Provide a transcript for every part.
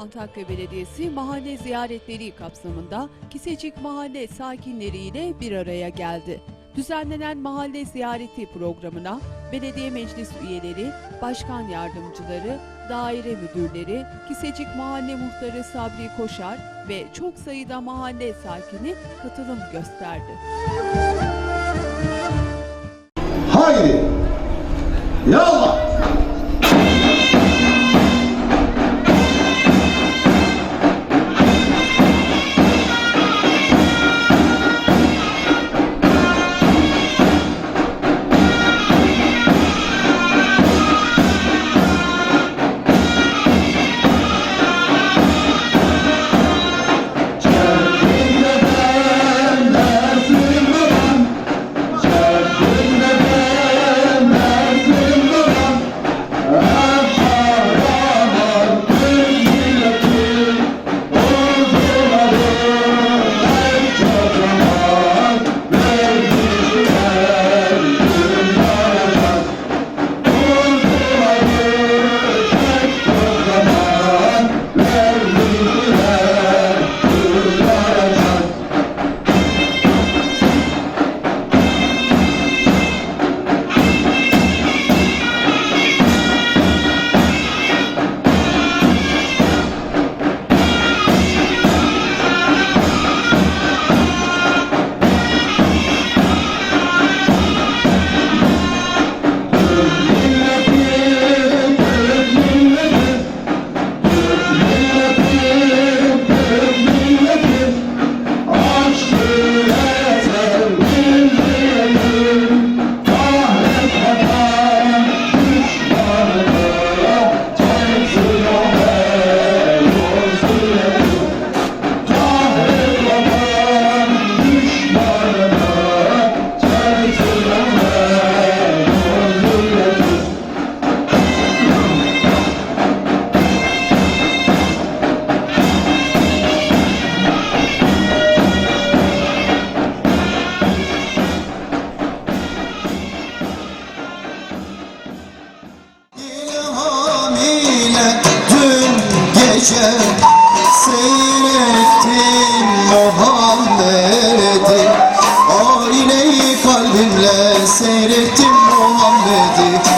Antakya Belediyesi mahalle ziyaretleri kapsamında Kisecik mahalle sakinleriyle bir araya geldi. Düzenlenen mahalle ziyareti programına belediye meclis üyeleri, başkan yardımcıları, daire müdürleri, Kisecik mahalle muhtarı Sabri Koşar ve çok sayıda mahalle sakini katılım gösterdi. Haydi. Yallah. Dün gece seyrettim Muhammed'i. Ayneyi kalbimle seyrettim Muhammed'i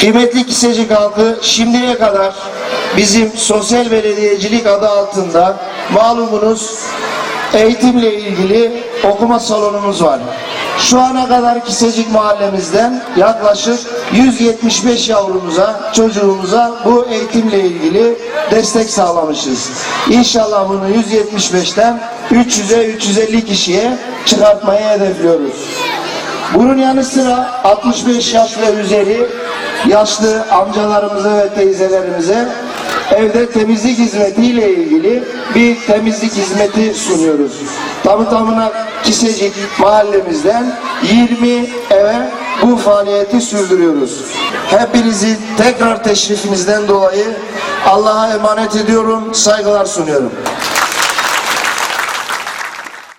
Kıymetli Kisecik halkı şimdiye kadar bizim sosyal belediyecilik adı altında malumunuz eğitimle ilgili okuma salonumuz var. Şu ana kadar Kisecik mahallemizden yaklaşık 175 yavrumuza, çocuğumuza bu eğitimle ilgili destek sağlamışız. İnşallah bunu 175'ten 300'e 350 kişiye çıkartmayı hedefliyoruz. Bunun yanı sıra 65 yaş ve üzeri yaşlı amcalarımıza ve teyzelerimize evde temizlik hizmetiyle ilgili bir temizlik hizmeti sunuyoruz. Tamı tamına Kisecik mahallemizden 20 eve bu faaliyeti sürdürüyoruz. Hepinizi tekrar teşrifinizden dolayı Allah'a emanet ediyorum, saygılar sunuyorum.